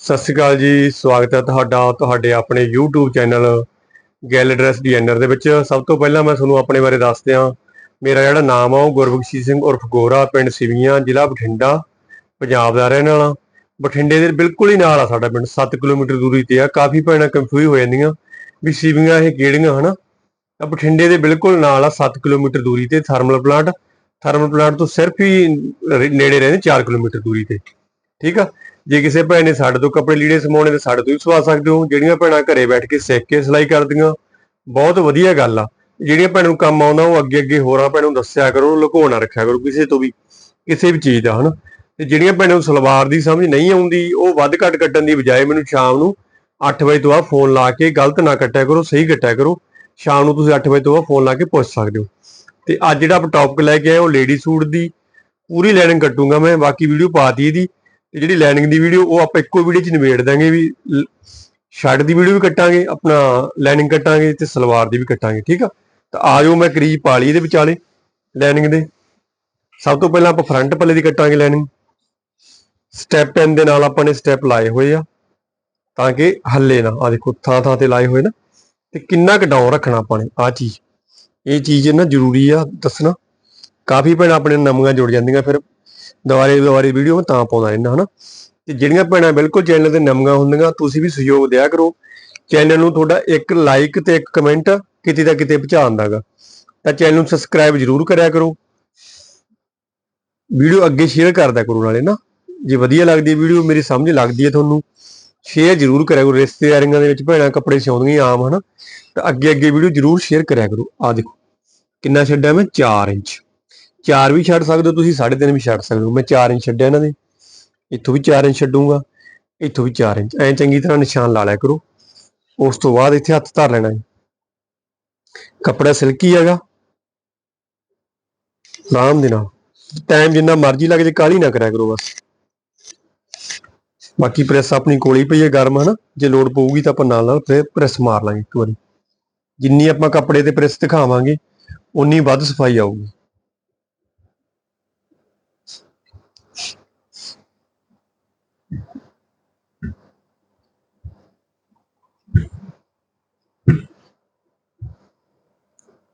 ਸਤਿ ਸ਼੍ਰੀ ਅਕਾਲ ਜੀ, ਸਵਾਗਤ ਹੈ ਤੁਹਾਡਾ, ਤੁਹਾਡੇ ਆਪਣੇ YouTube ਚੈਨਲ ਗੈਲ ਐਡਰੈਸ ਡਿਜ਼ਾਈਨਰ ਦੇ ਵਿੱਚ। ਸਭ ਤੋਂ ਪਹਿਲਾਂ ਮੈਂ ਤੁਹਾਨੂੰ ਆਪਣੇ ਬਾਰੇ ਦੱਸ ਦਿਆਂ ਮੇਰਾ ਜਿਹੜਾ ਨਾਮ ਆ, ਉਹ ਗੁਰਬਖਸ਼ੀ ਸਿੰਘ ਉਰਫ ਗੋਰਾ, ਪਿੰਡ ਸਿਵੀਆਂ, ਜ਼ਿਲ੍ਹਾ ਬਠਿੰਡਾ, ਪੰਜਾਬ ਦਾ ਰਹਿਣ ਵਾਲਾ। ਬਠਿੰਡੇ ਦੇ ਬਿਲਕੁਲ ਹੀ ਨਾਲ ਆ ਸਾਡਾ ਪਿੰਡ 7 ਕਿਲੋਮੀਟਰ ਦੂਰੀ ਤੇ ਆ। ਕਾਫੀ ਭੈਣਾਂ ਕੰਫਿਊਜ਼ ਹੋ ਜਾਂਦੀਆਂ ਵੀ ਸਿਵੀਆਂ ਇਹ ਕਿਹੜੀਆਂ, ਹਨਾ? ਤਾਂ ਬਠਿੰਡੇ ਦੇ ਬਿਲਕੁਲ ਨਾਲ ਆ 7 ਕਿਲੋਮੀਟਰ ਦੂਰੀ ਤੇ, ਥਰਮਲ ਪਲਾਂਟ। ਥਰਮਲ ਪਲਾਂਟ ਤੋਂ ਸਿਰਫ ਹੀ ਨੇੜੇ ਰਹਿੰਦੇ 4 ਕਿਲੋਮੀਟਰ ਦੂਰੀ ਤੇ। ਠੀਕ ਆ? ਜੇ ਕਿਸੇ ਭੈਣ ਨੇ ਸਾਡੇ ਤੋਂ ਕੱਪੜੇ ਲੀੜੇ ਸਮਾਉਣੇ ਤੇ ਸਾਡੇ ਤੋਂ ਵੀ ਸਵਾ ਸਕਦੇ ਹੋ। ਜਿਹੜੀਆਂ ਭੈਣਾਂ ਘਰੇ ਬੈਠ ਕੇ ਸਿੱਖ ਕੇ ਸਿਲਾਈ ਕਰਦੀਆਂ, ਬਹੁਤ ਵਧੀਆ ਗੱਲ ਆ। ਜਿਹੜੀਆਂ ਭੈਣਾਂ ਨੂੰ ਕੰਮ ਆਉਂਦਾ, ਉਹ ਅੱਗੇ ਅੱਗੇ ਹੋਰਾਂ ਭੈਣਾਂ ਨੂੰ ਦੱਸਿਆ ਕਰੋ ਲੁਕੋ ਨਾ ਰੱਖਿਆ ਕਰੋ ਕਿਸੇ ਤੋਂ ਵੀ, ਕਿਸੇ ਵੀ ਚੀਜ਼ ਦਾ, ਹਨਾ। ਤੇ ਜਿਹੜੀਆਂ ਭੈਣਾਂ ਨੂੰ ਸਲਵਾਰ ਦੀ ਸਮਝ ਨਹੀਂ ਆਉਂਦੀ, ਉਹ ਵੱਧ ਘੱਟ ਕੱਟਣ ਦੀ ਬਜਾਏ ਮੈਨੂੰ ਸ਼ਾਮ ਨੂੰ 8 ਵਜੇ ਤੋਂ ਬਾਅਦ ਫੋਨ ਲਾ ਕੇ ਗਲਤ ਨਾ ਕੱਟਿਆ ਕਰੋ, ਸਹੀ ਕੱਟਿਆ ਕਰੋ। ਸ਼ਾਮ ਨੂੰ ਤੁਸੀਂ 8 ਵਜੇ ਤੋਂ ਬਾਅਦ ਫੋਨ ਲਾ ਕੇ ਪੁੱਛ ਸਕਦੇ ਹੋ। ਤੇ ਅੱਜ ਜਿਹੜਾ ਆਪਾਂ ਟੌਪਿਕ ਲੈ ਕੇ ਆਏ, ਉਹ ਲੇਡੀ ਸੂਟ ਦੀ, ਪੂਰੀ ਲਾਈਨਿੰਗ ਕੱਟੂੰਗਾ ਮੈਂ, ਬਾਕੀ ਵੀਡੀਓ ਪਾਤੀ ਇਹਦੀ। ਤੇ ਜਿਹੜੀ ਲਾਈਨਿੰਗ ਦੀ ਵੀਡੀਓ ਉਹ ਆਪਾਂ ਇੱਕੋ ਵੀਡੀਓ 'ਚ ਨਿਬੇੜ ਦਾਂਗੇ ਵੀ ਸ਼ਰਟ ਦੀ ਵੀਡੀਓ ਵੀ ਕੱਟਾਂਗੇ, ਆਪਣਾ ਲਾਈਨਿੰਗ ਕੱਟਾਂਗੇ ਤੇ ਸਲਵਾਰ ਦੀ ਵੀ ਕੱਟਾਂਗੇ, ਠੀਕ ਆ? ਤਾਂ ਆ ਮੈਂ ਕਰੀਬ ਪਾ ਲਈ ਇਹਦੇ ਵਿਚਾਲੇ ਲਾਈਨਿੰਗ ਦੇ। ਸਭ ਤੋਂ ਪਹਿਲਾਂ ਆਪਾਂ ਫਰੰਟ ਪੱਲੇ ਦੀ ਕੱਟਾਂਗੇ ਲਾਈਨਿੰਗ ਸਟੈਪ ਪੈਨ ਦੇ ਨਾਲ ਆਪਾਂ ਨੇ ਸਟੈਪ ਲਾਏ ਹੋਏ ਆ, ਤਾਂ ਕਿ ਹੱਲੇ ਨਾ ਆ ਦੇਖੋ, ਥਾਂ ਥਾਂ ਤੇ ਲਾਏ ਹੋਏ ਨਾ, ਤੇ ਕਿੰਨਾ ਕੁ ਡਾਊਨ ਰੱਖਣਾ ਆਪਾਂ ਨੇ ਆ ਚੀਜ਼। ਇਹ ਚੀਜ਼ ਨਾ ਜ਼ਰੂਰੀ ਆ, ਦੱਸਣਾ। ਕਾਫੀ ਭੈਣਾਂ ਆਪਣੇ ਨਵੀਆਂ ਜੁੜ ਜਾਂਦੀਆਂ, ਫਿਰ ਦੁਬਾਰੇ ਦੁਬਾਰੇ ਵੀਡੀਓ ਮੈਂ ਤਾਂ ਪਾਉਂਦਾ ਰਹਿੰਦਾ ਹਨਾ? ਤੇ ਜਿਹੜੀਆਂ ਭੈਣਾਂ ਬਿਲਕੁਲ ਚੈਨਲ ਤੇ ਨਵੀਆਂ ਹੁੰਦੀਆਂ, ਤੁਸੀਂ ਵੀ ਸਹਿਯੋਗ ਦਿਆ ਕਰੋ। ਚੈਨਲ ਨੂੰ ਤੁਹਾਡਾ ਇੱਕ ਲਾਈਕ ਤੇ ਇੱਕ ਕਮੈਂਟ ਕਿਤੇ ਦਾ ਕਿਤੇ ਪਹੁੰਚਾ ਤਾਂ ਚੈਨਲ ਨੂੰ ਸਬਸਕ੍ਰਾਈਬ ਜ਼ਰੂਰ ਕਰਿਆ ਕਰੋ। ਵੀਡੀਓ ਅੱਗੇ ਸ਼ੇਅਰ ਕਰਦਾ ਕਰੋ ਨਾਲੇ ਨਾ ਜੇ ਵਧੀਆ ਲੱਗਦੀ ਹੈ ਵੀਡੀਓ ਮੇਰੀ ਸਮਝ ਲੱਗਦੀ ਹੈ ਤੁਹਾਨੂੰ ਸ਼ੇਅਰ ਜ਼ਰੂਰ ਕਰਿਆ ਕਰੋ। ਰਿਸ਼ਤੇਦਾਰੀਆਂ ਦੇ ਵਿੱਚ ਭੈਣਾਂ ਕੱਪੜੇ ਸਿਉਂਦੀਆਂ ਆਮ, ਹਨਾ? ਤਾਂ ਅੱਗੇ ਅੱਗੇ ਵੀਡੀਓ ਜ਼ਰੂਰ ਸ਼ੇਅਰ ਕਰਿਆ ਕਰੋ। ਆ ਦੇਖੋ, ਕਿੰਨਾ ਛੱਡਿਆ ਮੈਂ? 4 ਇੰਚ। 4 ਵੀ ਛੱਡ ਸਕਦੇ ਹੋ, ਤੁਸੀਂ 3.5 ਵੀ ਛੱਡ ਸਕਦੇ ਹੋ। ਮੈਂ 4 ਇੰਚ ਛੱਡਿਆ ਇਹਨਾਂ ਦੇ। ਇੱਥੋਂ ਵੀ 4 ਇੰਚ ਛੱਡੂਗਾ, ਇੱਥੋਂ ਵੀ 4 ਇੰਚ ਐਂ ਚੰਗੀ ਤਰ੍ਹਾਂ ਨਿਸ਼ਾਨ ਲਾ ਲਿਆ ਕਰੋ। ਉਸ ਤੋਂ ਬਾਅਦ ਇੱਥੇ ਹੱਥ ਧਰ ਲੈਣਾ ਹੈ ਕੱਪੜਾ ਸਿਲਕੀ ਹੈਗਾ। ਆਰਾਮ ਦੇ ਨਾਲ। ਟਾਈਮ ਜਿੰਨਾ ਮਰਜ਼ੀ ਲੱਗ ਜੇ ਕਾਲੀ ਨਾ ਕਰਿਆ ਕਰੋ ਬਸ। ਬਾਕੀ ਪ੍ਰੈਸ ਆਪਣੀ ਕੋਲ ਹੀ ਪਈ ਹੈ ਗਰਮ, ਹਨਾ। ਜੇ ਲੋਡ ਪਊਗੀ ਤਾਂ ਆਪਾਂ ਨਾਲ ਨਾਲ ਫਿਰ ਪ੍ਰੈਸ ਮਾਰ ਲਾਂਗੇ ਇੱਕ ਵਾਰੀ। ਜਿੰਨੀ ਆਪਾਂ ਕੱਪੜੇ ਤੇ ਪ੍ਰੈਸ ਦਿਖਾਵਾਂਗੇ ਉਨੀ ਵੱਧ ਸਫ਼ਾਈ ਆਊਗੀ।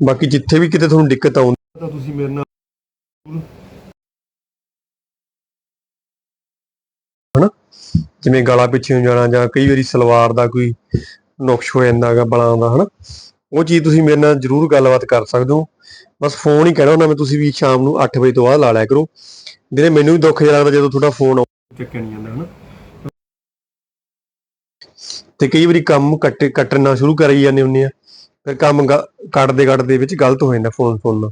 ਬਾਕੀ ਜਿੱਥੇ ਵੀ ਕਿਤੇ ਤੁਹਾਨੂੰ ਦਿੱਕਤ ਆਉਂਦੀ ਤਾਂ ਤੁਸੀਂ ਮੇਰੇ ਨਾਲ ਹਨਾ? ਜਿਵੇਂ ਗਲਾ ਪਿੱਛੇ ਨੂੰ ਜਾਣਾ ਜਾਂ ਕਈ ਵਾਰੀ ਸਲਵਾਰ ਦਾ ਕੋਈ ਨੁਕਸ਼ ਹੋ ਜਾਂਦਾ ਹੈਗਾ ਬਲਾਂ ਦਾ ਹਨਾ? ਉਹ ਚੀਜ਼ ਤੁਸੀਂ ਮੇਰੇ ਨਾਲ ਜ਼ਰੂਰ ਗੱਲਬਾਤ ਕਰ ਸਕਦੇ ਹੋ। ਬਸ ਫੋਨ ਹੀ ਕਹਿਣਾ ਹੁੰਦਾ ਮੈਂ ਤੁਸੀਂ ਵੀ ਸ਼ਾਮ ਨੂੰ 8 ਵਜੇ ਤੋਂ ਬਾਅਦ ਲਾ ਲਿਆ ਕਰੋ। ਜਿਹੜੇ ਮੈਨੂੰ ਵੀ ਦੁੱਖ ਜਿਹਾ ਲੱਗਦਾ ਜਦੋਂ ਤੁਹਾਡਾ ਫੋਨ ਚੱਕਿਆ ਨਹੀਂ ਜਾਂਦਾ ਹਨਾ? ਤੇ ਕਈ ਵਾਰੀ ਕੰਮ ਕੱਟ ਕੱਟਣਾ ਸ਼ੁਰੂ ਕਰੀ ਜਾਂਦੇ ਹੁੰਦੇ ਆ। ਫਿਰ ਕੰਮ ਗ- ਕੱਟਦੇ ਕੱਟਦੇ ਵਿੱਚ ਗਲਤ ਹੋ ਜਾਂਦਾ ਫੋਨ ਸੁਣਨਾ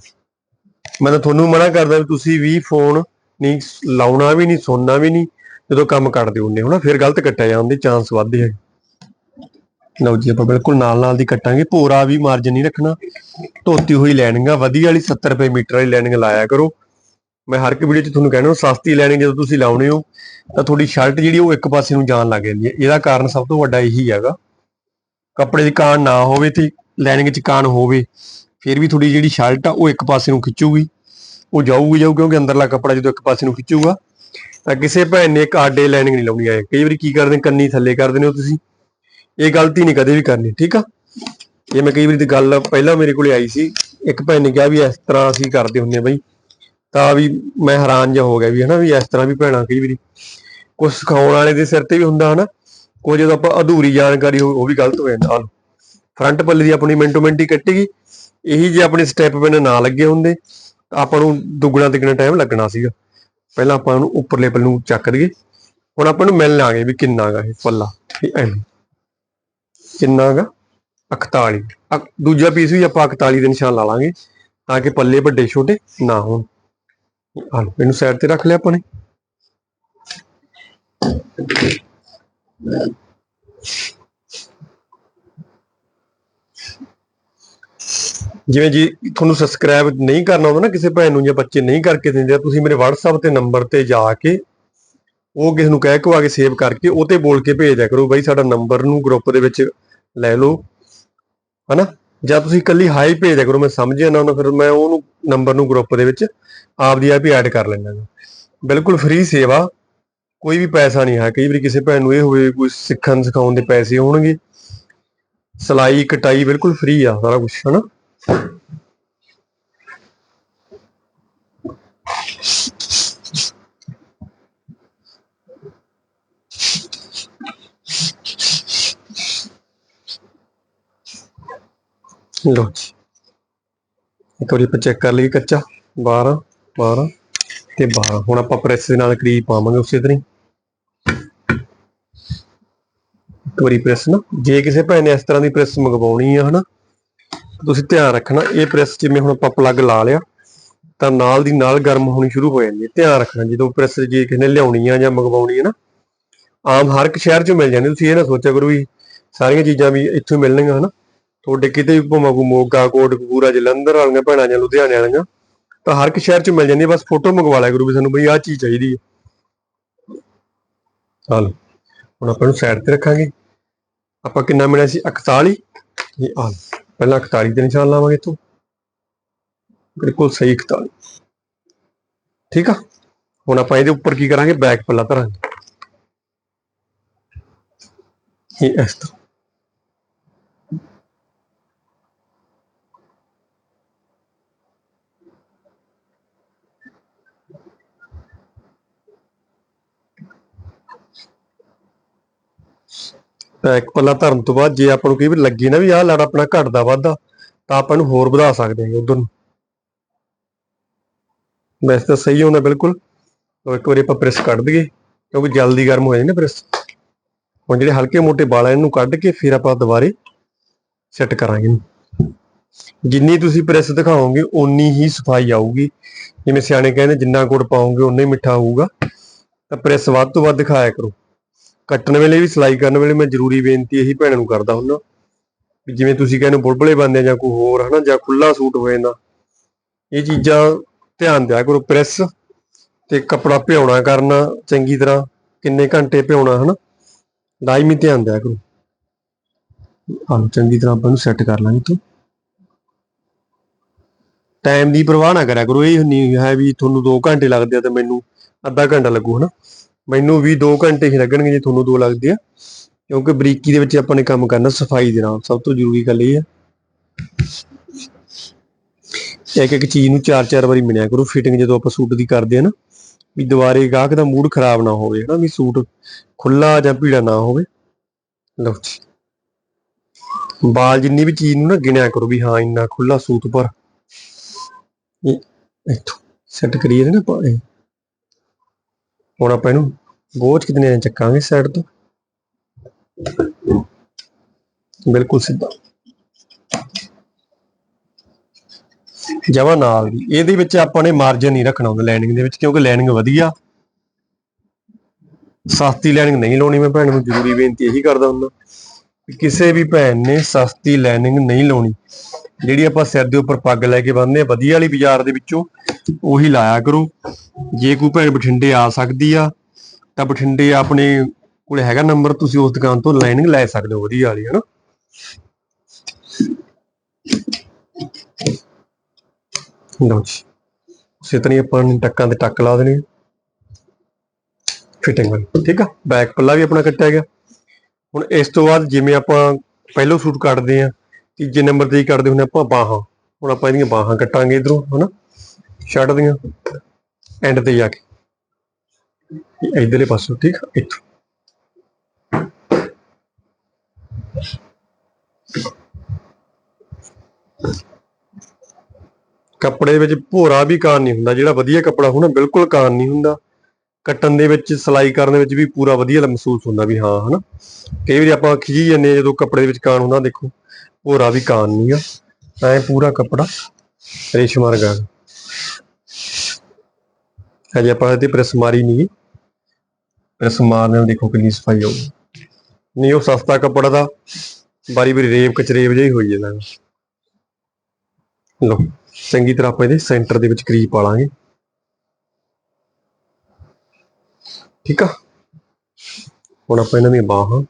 ਮੈਂ ਤਾਂ ਤੁਹਾਨੂੰ ਮਨਾ ਕਰਦਾ ਵੀ ਤੁਸੀਂ ਵੀ ਫੋਨ ਨਹੀਂ ਲਾਉਣਾ ਵੀ ਨਹੀਂ, ਸੁਣਨਾ ਵੀ ਨਹੀਂ, ਜਦੋਂ ਕੰਮ ਕੱਟਦੇ ਹੁੰਦੇ ਹੋ ਨਾ, ਫਿਰ ਗਲਤ ਕੱਟਿਆ ਜਾਂਦੇ ਚਾਂਸ ਵੱਧਦੇ ਹੈ ਲਓ ਜੀ, ਆਪਾਂ ਬਿਲਕੁਲ ਨਾਲ ਨਾਲ ਦੀ ਕੱਟਾਂਗੇ। ਭੋਰਾ ਵੀ ਮਾਰਜਨ ਨਹੀਂ ਰੱਖਣਾ। ਧੋਤੀ ਹੋਈ ਲੈਣਿੰਗ ਆ ਵਧੀਆ ਵਾਲੀ 70 ਰੁਪਏ ਮੀਟਰ ਵਾਲੀ ਲੈਣਿੰਗ ਲਾਇਆ ਕਰੋ। ਮੈਂ ਹਰ ਇੱਕ ਵੀਡੀਓ 'ਚ ਤੁਹਾਨੂੰ ਕਹਿਣਾ, ਸਸਤੀ ਲੈਣੀ ਜਦੋਂ ਤੁਸੀਂ ਲਾਉਣੇ ਹੋ, ਤਾਂ ਤੁਹਾਡੀ ਸ਼ਰਟ ਜਿਹੜੀ ਉਹ ਇੱਕ ਪਾਸੇ ਨੂੰ ਜਾਣ ਲੱਗ ਜਾਂਦੀ ਹੈ। ਇਹਦਾ ਕਾਰਨ ਸਭ ਤੋਂ ਵੱਡਾ ਇਹੀ ਹੈਗਾ। ਕੱਪੜੇ ਦੀ ਕਾਣ ਨਾ ਹੋਵੇ ਤੇ ਲਾਈਨਿੰਗ 'ਚ ਕਾਣ ਹੋਵੇ ਫਿਰ ਵੀ ਤੁਹਾਡੀ ਜਿਹੜੀ ਸ਼ਰਟ ਆ ਉਹ ਇੱਕ ਪਾਸੇ ਨੂੰ ਖਿੱਚੂਗੀ। ਉਹ ਜਾਊਗੀ ਜਾਊ ਕਿਉਂਕਿ ਅੰਦਰਲਾ ਕੱਪੜਾ ਜਦੋਂ ਇੱਕ ਪਾਸੇ ਨੂੰ ਖਿੱਚੂਗਾ ਤਾਂ ਕਿਸੇ ਭੈਣ ਨੇ ਇੱਕ ਆਡੇ ਲਾਈਨਿੰਗ ਨਹੀਂ ਲਾਉਣੀ ਆਏ। ਕਈ ਵਾਰੀ ਕੀ ਕਰਦੇ ਨੇ, ਕੰਨੀ ਥੱਲੇ ਕਰ ਦਿੰਦੇ ਹੋ ਤੁਸੀਂ। ਇਹ ਗਲਤੀ ਨਹੀਂ ਕਦੇ ਵੀ ਕਰਨੀ ਠੀਕ ਆ? ਇਹ ਮੈਂ ਕਈ ਵਾਰੀ ਦੀ ਗੱਲ ਪਹਿਲਾਂ ਮੇਰੇ ਕੋਲੇ ਆਈ ਸੀ। ਇੱਕ ਭੈਣ ਨੇ ਕਿਹਾ ਵੀ ਇਸ ਤਰ੍ਹਾਂ ਅਸੀਂ ਕਰਦੇ ਹੁੰਦੇ ਆ ਬਈ ਤਾਂ ਵੀ ਮੈਂ ਹੈਰਾਨ ਜਿਹਾ ਹੋ ਗਿਆ ਵੀ ਹਨਾ ਵੀ ਇਸ ਤਰ੍ਹਾਂ ਵੀ ਭੈਣਾਂ ਕਈ ਵਾਰੀ ਕੁਝ ਸਿਖਾਉਣ ਵਾਲੇ ਦੇ ਸਿਰ ਤੇ ਵੀ ਹੁੰਦਾ ਹਨਾ। ਕੋਈ ਜਦੋਂ ਆਪਾਂ ਅਧੂਰੀ ਜਾਣਕਾਰੀ ਹੋਵੇ ਉਹ ਵੀ ਗਲਤ ਹੋ ਜਾਂਦਾ ਆਹ ਫਰੰਟ ਪੱਲੇ ਦੀ ਆਪਣੀ ਮਿੰਟੋ ਮਿੰਟੀ ਹੀ ਕੱਟੇਗੀ। ਇਹੀ ਜੇ ਆਪਣੇ ਸਟੈਪ ਪਿੰਨ ਨਾ ਲੱਗੇ ਹੁੰਦੇ। ਆਪਾਂ ਨੂੰ ਦੁੱਗਣਾ ਤਿੱਗਣਾ ਟਾਈਮ ਲੱਗਣਾ ਸੀਗਾ। ਪਹਿਲਾਂ ਆਪਾਂ ਨੂੰ ਉੱਪਰਲੇ ਪੱਲੇ ਨੂੰ ਚੱਕ ਦਈਏ। ਹੁਣ ਆਪਾਂ ਨੂੰ ਮਿਲਣ ਆ ਵੀ ਕਿੰਨਾ ਗਾ ਇਹ ਪੱਲਾ। ਇਹ ਐਵੇਂ ਕਿੰਨਾ 41 ਅਕ- ਦੂਜਾ ਪੀਸ ਵੀ ਆਪਾਂ 41 ਦੇ ਨਿਸ਼ਾਨ ਲਾ ਲਾਂਗੇ ਤਾਂ ਕਿ ਪੱਲੇ ਵੱਡੇ ਛੋਟੇ ਨਾ ਹੋਣ। ਆ ਲਓ, ਇਹਨੂੰ ਸਾਈਡ ਤੇ ਰੱਖ ਲਿਆ ਆਪਾਂ ਨੇ। ਜਿਵੇਂ ਜੀ ਤੁਹਾਨੂੰ ਸਬਸਕ੍ਰਾਈਬ ਨਹੀਂ ਕਰਨਾ ਹੁੰਦਾ ਨਾ ਕਿਸੇ ਭੈਣ ਨੂੰ ਜਾਂ ਬੱਚੇ ਨਹੀਂ ਕਰਕੇ ਦਿੰਦੇ ਤੁਸੀਂ ਮੇਰੇ WhatsApp ਤੇ ਨੰਬਰ ਤੇ ਜਾ ਕੇ ਉਹ ਕਿਸੇ ਨੂੰ ਕਹਿ ਕੇ ਆ ਕੇ ਸੇਵ ਕਰਕੇ ਉਹ ਤੇ ਬੋਲ ਕੇ ਭੇਜ ਦਿਆ ਕਰੋ ਬਾਈ ਸਾਡਾ ਨੰਬਰ ਨੂੰ ਗਰੁੱਪ ਦੇ ਵਿੱਚ ਲੈ ਲਓ, ਹਨਾ? ਜਾਂ ਤੁਸੀਂ ਇਕੱਲੀ ਹਾਈ ਭੇਜ ਦਿਆ ਕਰੋ, ਮੈਂ ਸਮਝਿਆ ਨਾ ਉਹਨਾਂ ਫਿਰ ਮੈਂ ਉਹਨੂੰ ਨੰਬਰ ਨੂੰ ਗਰੁੱਪ ਦੇ ਵਿੱਚ ਆਪ ਦੀ ਆਪ ਹੀ ਐਡ ਕਰ ਲੈਣਾ ਬਿਲਕੁਲ ਫ੍ਰੀ ਸੇਵਾ, ਕੋਈ ਵੀ ਪੈਸਾ ਨਹੀਂ ਹੈ, ਕਈ ਵਾਰੀ ਕਿਸੇ ਭੈਣ ਨੂੰ ਇਹ ਹੋਵੇ ਕੋਈ ਸਿੱਖਣ ਸਿਖਾਉਣ ਦੇ ਪੈਸੇ ਹੋਣਗੇ। ਸਲਾਈ ਕਟਾਈ ਬਿਲਕੁਲ ਫ੍ਰੀ ਆ ਸਾਰਾ ਕੁਝ ਹਨਾ? ਲੋ ਜੀ। ਇੱਕ ਵਾਰੀ ਆਪਾਂ ਚੈੱਕ ਕਰ ਲਈਏ ਕੱਚਾ। 12 12 ਤੇ 12 ਹੁਣ ਆਪਾਂ ਪ੍ਰੈਸ ਦੇ ਨਾਲ ਕਰੀਬ ਪਾਵਾਂਗੇ ਉਸੇ ਤਰ੍ਹਾਂ ਹੀ। ਇੱਕ ਵਾਰੀ ਪ੍ਰੈਸ ਨਾ। ਜੇ ਕਿਸੇ ਭੈਣ ਨੇ ਇਸ ਤਰ੍ਹਾਂ ਦੀ ਪ੍ਰੈਸ ਮੰਗਵਾਉਣੀ ਆ, ਹਨਾ ਤੁਸੀਂ ਧਿਆਨ ਰੱਖਣਾ, ਇਹ ਪ੍ਰੈਸ ਜਿਵੇਂ ਹੁਣ ਆਪਾਂ ਪਲੱਗ ਲਾ ਲਿਆ, ਤਾਂ ਨਾਲ ਦੀ ਨਾਲ ਗਰਮ ਹੋਣੀ ਸ਼ੁਰੂ ਹੋ ਜਾਂਦੀ ਹੈ। ਧਿਆਨ ਰੱਖਣਾ, ਜਦੋਂ ਪ੍ਰੈਸ ਜੇ ਕਿਸੇ ਨੇ ਲਿਆਉਣੀ ਆ ਜਾਂ ਮੰਗਵਾਉਣੀ ਹੈ ਨਾ, ਆਮ ਹਰ ਇੱਕ ਸ਼ਹਿਰ 'ਚ ਮਿਲ ਜਾਂਦੀ ਤੁਸੀਂ ਇਹ ਨਾ ਸੋਚਿਆ ਕਰੋ ਵੀ ਸਾਰੀਆਂ ਚੀਜ਼ਾਂ ਵੀ ਇੱਥੋਂ ਹੀ ਮਿਲਣਗੀਆਂ, ਹਨਾ। ਤੁਹਾਡੇ ਕਿਤੇ ਵੀ ਭਾਵੇਂ ਕੋ ਮੋਗਾ ਕੋਟਕਪੂਰਾ ਜਲੰਧਰ ਵਾਲੀਆਂ ਭੈਣਾਂ ਜਾਂ ਲੁਧਿਆਣੇ ਵਾਲੀਆਂ, ਤਾਂ ਹਰ ਇੱਕ ਸ਼ਹਿਰ 'ਚ ਮਿਲ ਜਾਂਦੀ ਹੈ। ਬਸ ਫੋਟੋ ਮੰਗਵਾ ਲਿਆ ਕਰੋ ਵੀ ਸਾਨੂੰ ਬਈ ਆਹ ਚੀਜ਼ ਚਾਹੀਦੀ ਹੈ। ਹਾਲ ਹੁਣ ਆਪਾਂ ਨੂੰ ਸਾਈਡ ਤੇ ਰੱਖਾਂਗੇ। ਆਪਾਂ ਕਿੰਨਾ ਮਿਲਿਆ ਸੀ? 41 ਇਹ ਆ ਪਹਿਲਾਂ 41 ਦੇ ਨਿਸ਼ਾਨ ਲਾਵਾਂਗੇ ਇੱਥੋਂ ਬਿਲਕੁਲ ਸਹੀ 41 ਠੀਕ ਆ? ਹੁਣ ਆਪਾਂ ਇਹਦੇ ਉੱਪਰ ਕੀ ਕਰਾਂਗੇ? ਬੈਕ ਪੱਲਾ ਧਰਾਂਗੇ। ਇਹ ਇਸ ਤਰ੍ਹਾਂ। ਇੱਕ ਪੱਲਾ ਧਰਨ ਤੋਂ ਬਾਅਦ ਜੇ ਆਪਾਂ ਨੂੰ ਕਈ ਵਾਰ ਲੱਗੀ ਨਾ ਵੀ ਆਹ ਲੜ ਆਪਣਾ ਘਟਦਾ ਵੱਧਦਾ, ਤਾਂ ਆਪਾਂ ਨੂੰ ਹੋਰ ਵਧਾ ਸਕਦੇ ਹਾਂ ਉਧਰ ਨੂੰ। ਵੈਸੇ ਤਾਂ ਸਹੀ ਹੁੰਦਾ ਬਿਲਕੁਲ। ਲਓ ਇੱਕ ਵਾਰੀ ਆਪਾਂ ਪ੍ਰੈਸ ਕੱਢ ਦਈਏ, ਕਿਉਂਕਿ ਜਲਦੀ ਗਰਮ ਹੋ ਜਾਂਦੀ ਨਾ ਪ੍ਰੈਸ ਹੁਣ ਜਿਹੜੇ ਹਲਕੇ ਮੋਟੇ ਵਾਲ ਆ ਇਹਨੂੰ ਕੱਢ ਕੇ ਫਿਰ ਆਪਾਂ ਦੁਬਾਰੇ ਸੈੱਟ ਕਰਾਂਗੇ ਜਿੰਨੀ ਤੁਸੀਂ ਪ੍ਰੈਸ ਦਿਖਾਓਗੇ, ਓਨੀ ਹੀ ਸਫ਼ਾਈ ਆਊਗੀ। ਜਿਵੇਂ ਸਿਆਣੇ ਕਹਿੰਦੇ ਜਿੰਨਾ ਗੁੜ ਪਾਓਗੇ, ਓਨਾ ਹੀ ਮਿੱਠਾ ਹੋਊਗਾ ਤਾਂ ਪ੍ਰੈਸ ਵੱਧ ਤੋਂ ਵੱਧ ਦਿਖਾਇਆ ਕਰੋ। ਕੱਟਣ ਵੇਲੇ ਵੀ, ਸਿਲਾਈ ਕਰਨ ਵੇਲੇ ਮੈਂ ਜ਼ਰੂਰੀ ਬੇਨਤੀ ਇਹੀ ਭੈਣਾਂ ਨੂੰ ਕਰਦਾ ਹੁੰਦਾ ਵੀ ਜਿਵੇਂ ਤੁਸੀਂ ਕਹਿੰਦੇ ਹੋ ਬੰਦੇ ਜਾਂ ਕੋਈ ਹੋਰ, ਹਨਾ, ਜਾਂ ਖੁੱਲਾ ਸੂਟ ਹੋ ਜਾਂਦਾ, ਇਹ ਚੀਜ਼ਾਂ ਧਿਆਨ ਦਿਆ ਕਰੋ, ਪ੍ਰੈਸ ਤੇ ਕੱਪੜਾ ਭਿਉਣਾ ਕਰਨਾ, ਚੰਗੀ ਤਰ੍ਹਾਂ ਕਿੰਨੇ ਘੰਟੇ ਭਿਉਣਾ, ਹਨਾ, ਲਾਜ਼ਮੀ ਧਿਆਨ ਦਿਆ ਕਰੋ। ਆਹ ਚੰਗੀ ਤਰ੍ਹਾਂ ਆਪਾਂ ਨੂੰ ਸੈੱਟ ਕਰ ਲਾਂਗੇ ਤੂੰ ਟਾਈਮ ਦੀ ਪਰਵਾਹ ਨਾ ਕਰਿਆ ਕਰੋ, ਇਹ ਨਹੀਂ ਹੈ ਵੀ ਤੁਹਾਨੂੰ 2 ਘੰਟੇ ਲੱਗਦੇ ਆ ਤੇ ਮੈਨੂੰ ਅੱਧਾ ਘੰਟਾ ਲੱਗੂ, ਹਨਾ। ਮੈਨੂੰ ਵੀ 2 ਘੰਟੇ ਹੀ ਲੱਗਣਗੇ ਜੇ ਤੁਹਾਨੂੰ 2 ਲੱਗਦੇ ਆ। ਕਿਉਂਕਿ ਬਰੀਕੀ ਦੇ ਵਿੱਚ ਆਪਾਂ ਨੇ ਕੰਮ ਕਰਨਾ ਸਫ਼ਾਈ ਦੇ ਨਾਲ, ਸਭ ਤੋਂ ਜ਼ਰੂਰੀ ਗੱਲ ਇਹ ਹੈ ਇੱਕ ਇੱਕ ਚੀਜ਼ ਨੂੰ ਚਾਰ ਚਾਰ ਵਾਰੀ ਮਿਲਿਆ ਕਰੋ ਫਿਟਿੰਗ ਜਦੋਂ ਆਪਾਂ ਸੂਟ ਦੀ ਕਰਦੇ ਆ ਨਾ, ਵੀ ਦੁਬਾਰੇ ਗਾਹਕ ਦਾ ਮੂਡ ਖਰਾਬ ਨਾ ਹੋਵੇ, ਹਨਾ, ਵੀ ਸੂਟ ਖੁੱਲਾ ਜਾਂ ਭੀੜਾ ਨਾ ਹੋਵੇ। ਲਓ ਜੀ। ਬਾਲ ਜਿੰਨੀ ਵੀ ਚੀਜ਼ ਨੂੰ ਨਾ ਗਿਣਿਆ ਕਰੋ ਵੀ ਹਾਂ, ਇੰਨਾ ਖੁੱਲਾ ਸੂਟ ਪਰ। ਇਹ ਇੱਥੋਂ ਸੈੱਟ ਕਰੀਏ ਨਾ ਆਪਾਂ, ਇਹ। ਹੁਣ ਆਪਾਂ ਇਹਨੂੰ ਬੋਝ ਕਿਤਨੇ ਨੇ ਚੱਕਾਂਗੇ ਸਾਈਡ ਤੋਂ। ਬਿਲਕੁਲ ਸਿੱਧਾ। ਜਮਾ ਨਾਲ ਦੀ। ਇਹਦੇ ਵਿੱਚ ਆਪਾਂ ਨੇ ਮਾਰਜਨ ਨਹੀਂ ਰੱਖਣਾ ਹੁੰਦਾ ਲਾਈਨਿੰਗ ਦੇ ਵਿੱਚ, ਕਿਉਂਕਿ ਲਾਈਨਿੰਗ ਵਧੀਆ। ਸਸਤੀ ਲਾਈਨਿੰਗ ਨਹੀਂ ਲਾਉਣੀ ਮੈਂ ਭੈਣ ਨੂੰ, ਜ਼ਰੂਰੀ ਬੇਨਤੀ ਇਹੀ ਕਰਦਾ ਹੁੰਦਾ। ਕਿਸੇ ਵੀ ਭੈਣ ਨੇ ਸਸਤੀ ਲਾਈਨਿੰਗ ਨਹੀਂ ਲਾਉਣੀ। ਜਿਹੜੀ ਆਪਾਂ ਸਿਰ ਦੇ ਉੱਪਰ ਪੱਗ ਲੈ ਕੇ ਬੰਨਦੇ ਆ ਵਧੀਆ ਵਾਲੀ ਬਾਜ਼ਾਰ ਦੇ ਵਿੱਚੋਂ ਉਹੀ ਲਾਇਆ ਕਰੋ। ਜੇ ਕੋਈ ਭੈਣ ਬਠਿੰਡੇ ਆ ਸਕਦੀ ਆ, ਤਾਂ ਬਠਿੰਡੇ ਆਪਣੇ ਕੋਲ ਹੈਗਾ ਨੰਬਰ ਤੁਸੀਂ ਉਸ ਦੁਕਾਨ ਤੋਂ ਲਾਈਨਿੰਗ ਲੈ ਸਕਦੇ ਹੋ, ਵਧੀਆ ਵਾਲੀ, ਹਨਾ? ਲਓ ਜੀ ਉਸੇ ਤਰ੍ਹਾਂ ਆਪਾਂ ਨੇ ਟੱਕਾਂ ਤੇ ਟੱਕ ਲਾ ਦੇਣੇ। ਫਿਟਿੰਗ ਵਾਲੀ, ਠੀਕ ਆ? ਬੈਕ ਪੱਲਾ ਵੀ ਆਪਣਾ ਕੱਟਿਆ ਗਿਆ। ਹੁਣ ਇਸ ਤੋਂ ਬਾਅਦ ਜਿਵੇਂ ਆਪਾਂ ਪਹਿਲੋ ਸੂਟ ਕੱਟਦੇ ਆ, ਤੀਜੇ ਨੰਬਰ ਤੇ ਹੀ ਕੱਟਦੇ ਹੁੰਦੇ ਆਪਾਂ ਬਾਹਾਂ। ਹੁਣ ਆਪਾਂ ਇਹਦੀਆਂ ਬਾਹਾਂ ਕੱਟਾਂਗੇ ਇਧਰੋਂ, ਹਨਾ? ਸ਼ਰਟ ਦੀਆਂ ਐਂਡ ਤੇ ਜਾ ਕੇ। ਇਹ ਇਧਰਲੇ ਪਾਸੋਂ, ਠੀਕ ਆ? ਇੱਥੋਂ। ਕੱਪੜੇ ਵਿੱਚ ਭੋਰਾ ਵੀ ਕਾਨ ਨਹੀਂ ਹੁੰਦਾ। ਜਿਹੜਾ ਵਧੀਆ ਕੱਪੜਾ ਹੋਣਾ ਬਿਲਕੁਲ ਕਾਨ ਨਹੀਂ ਹੁੰਦਾ। ਕੱਟਣ ਦੇ ਵਿੱਚ, ਸਿਲਾਈ ਕਰਨ ਦੇ ਵਿੱਚ ਵੀ ਪੂਰਾ ਵਧੀਆ ਮਹਿਸੂਸ ਹੁੰਦਾ ਵੀ ਹਾਂ, ਹਨਾ? ਕਈ ਵਾਰੀ ਆਪਾਂ ਖਿਜੀ ਜਾਂਦੇ ਹਾਂ, ਜਦੋਂ ਕੱਪੜੇ ਵਿੱਚ ਕਾਨ ਹੁੰਦਾ, ਦੇਖੋ, ਭੋਰਾ ਵੀ ਕਾਨ ਨਹੀਂ ਆ। ਐ ਪੂਰਾ ਕੱਪੜਾ ਰੇਸ਼ਮ ਵਰਗਾ। ਹਜੇ ਆਪਾਂ ਇਹਦੀ ਪ੍ਰੈਸ ਮਾਰੀ ਨਹੀਂ ਪ੍ਰੈਸ ਮਾਰਨੇ ਨਾਲ ਦੇਖੋ ਕਿੰਨੀ ਸਫ਼ਾਈ ਹੋਊਗੀ ਨਹੀਂ, ਉਹ ਸਸਤਾ ਕੱਪੜਾ ਦਾ ਬਾਰੀ ਬਾਰੀ ਰੇਬ ਕਚਰੇਬ ਜਿਹਾ ਹੋਈ ਜਾਂਦਾ ਲੋ ਚੰਗੀ ਤਰ੍ਹਾਂ ਆਪਾਂ ਇਹਦੇ ਸੈਂਟਰ ਦੇ ਵਿੱਚ ਕਰੀਬ ਪਾ ਲਾਂਗੇ ਠੀਕ ਆ? ਹੁਣ ਆਪਾਂ ਇਹਨਾਂ ਦੀਆਂ ਬਾਹਾਂ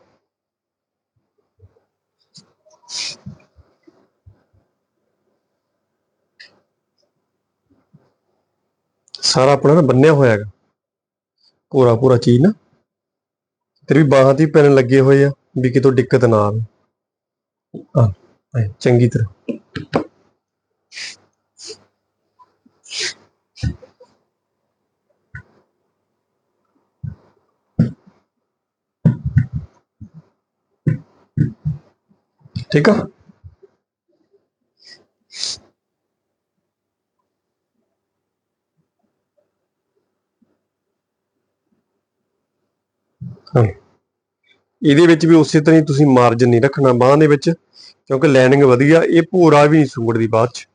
ਸਾਰਾ ਆਪਣਾ ਨਾ ਬੰਨਿਆ ਹੋਇਆ ਹੈਗਾ। ਪੂਰਾ ਪੂਰਾ ਚੀਜ਼ ਨਾ। ਇੱਧਰ ਵੀ ਬਾਹਾਂ ਤੇ ਪੈਣ ਲੱਗੇ ਹੋਏ ਆ, ਵੀ ਕਿਤੋਂ ਦਿੱਕਤ ਨਾ ਆਵੇ। ਚੰਗੀ ਤਰ੍ਹਾਂ। ਠੀਕ ਆ? ਹਾਂ ਇਹਦੇ ਵਿੱਚ ਵੀ ਉਸੇ ਤਰ੍ਹਾਂ ਹੀ ਤੁਸੀਂ ਮਾਰਜਨ ਨਹੀਂ ਰੱਖਣਾ ਬਾਹਾਂ ਦੇ ਵਿੱਚ, ਕਿਉਂਕਿ ਲਾਈਨਿੰਗ ਵਧੀਆ, ਇਹ ਭੂਰਾ ਵੀ ਨਹੀਂ ਸੁੰਗੜਦੀ ਬਾਅਦ ਚ।